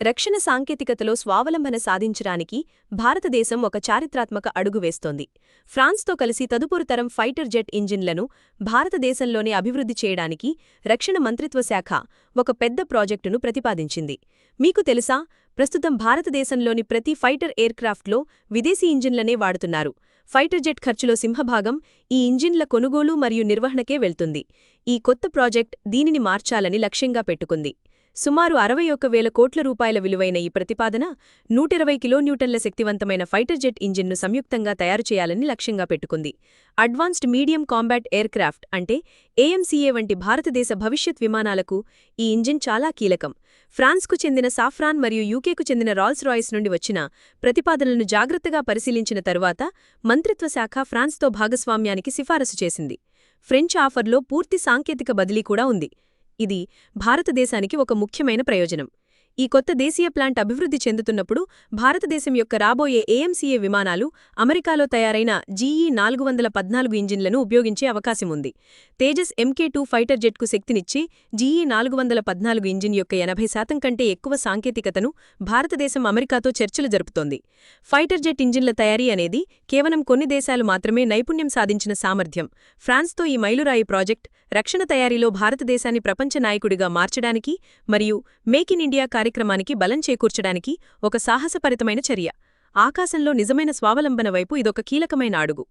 రక్షణ సాంకేతికతలో స్వావలంబన సాధించడానికి భారతదేశం ఒక చారిత్రాత్మక అడుగు వేస్తోంది. ఫ్రాన్స్తో కలిసి తదుపరి తరం ఫైటర్ జెట్ ఇంజిన్లను భారతదేశంలోనే అభివృద్ధి చేయడానికి రక్షణ మంత్రిత్వ శాఖ ఒక పెద్ద ప్రాజెక్టును ప్రతిపాదించింది. మీకు తెలుసా? ప్రస్తుతం భారతదేశంలోని ప్రతి ఫైటర్ ఎయిర్క్రాఫ్ట్లో విదేశీ ఇంజిన్లనే వాడుతున్నారు. ఫైటర్ జెట్ ఖర్చులో సింహభాగం ఈ ఇంజిన్ల కొనుగోలు మరియు నిర్వహణకే వెళ్తుంది. ఈ కొత్త ప్రాజెక్ట్ దీనిని మార్చాలని లక్ష్యంగా పెట్టుకుంది. సుమారు అరవై ఒక్క వేల కోట్ల రూపాయల విలువైన ఈ ప్రతిపాదన నూటిరవై కిలోన్యూటన్ల శక్తివంతమైన ఫైటర్ జెట్ ఇంజిన్ను సంయుక్తంగా తయారు చేయాలని లక్ష్యంగా పెట్టుకుంది. అడ్వాన్స్డ్ మీడియం కాంబాట్ ఎయిర్క్రాఫ్ట్ అంటే ఏఎంసీఏ వంటి భారతదేశ భవిష్యత్ విమానాలకు ఈ ఇంజిన్ చాలా కీలకం. ఫ్రాన్స్కు చెందిన సాఫ్రాన్ మరియు యూకేకు చెందిన రాల్స్ రాయిస్ నుండి వచ్చిన ప్రతిపాదనలను జాగ్రత్తగా పరిశీలించిన తరువాత మంత్రిత్వ శాఖ ఫ్రాన్స్తో భాగస్వామ్యానికి సిఫారసు చేసింది. ఫ్రెంచ్ ఆఫర్లో పూర్తి సాంకేతిక బదిలీ కూడా ఉంది. ఇది భారతదేశానికి ఒక ముఖ్యమైన ప్రయోజనం. ఈ కొత్త దేశీయ ప్లాంట్ అభివృద్ధి చెందుతున్నప్పుడు భారతదేశం యొక్క రాబోయే ఏఎంసీఏ విమానాలు అమెరికాలో తయారైన జీఈ నాలుగు వందల పద్నాలుగు ఇంజిన్లను ఉపయోగించే అవకాశం ఉంది. తేజస్ ఎంకే టూ ఫైటర్ జెట్కు శక్తినిచ్చి జీఈ నాలుగు వందల పద్నాలుగు ఇంజిన్ యొక్క ఎనభై శాతం కంటే ఎక్కువ సాంకేతికతను భారతదేశం అమెరికాతో చర్చలు జరుపుతోంది. ఫైటర్ జెట్ ఇంజిన్ల తయారీ అనేది కేవలం కొన్ని దేశాలు మాత్రమే నైపుణ్యం సాధించిన సామర్థ్యం. ఫ్రాన్స్తో ఈ మైలురాయి ప్రాజెక్ట్ రక్షణ తయారీలో భారతదేశాన్ని ప్రపంచ నాయకుడిగా మార్చడానికి మరియు మేక్ ఇన్ ఇండియా కార్యక్రమానికి బలం చేకూర్చడానికి ఒక సాహసపరితమైన చర్య. ఆకాశంలో నిజమైన స్వావలంబన వైపు ఇదొక కీలకమైన అడుగు.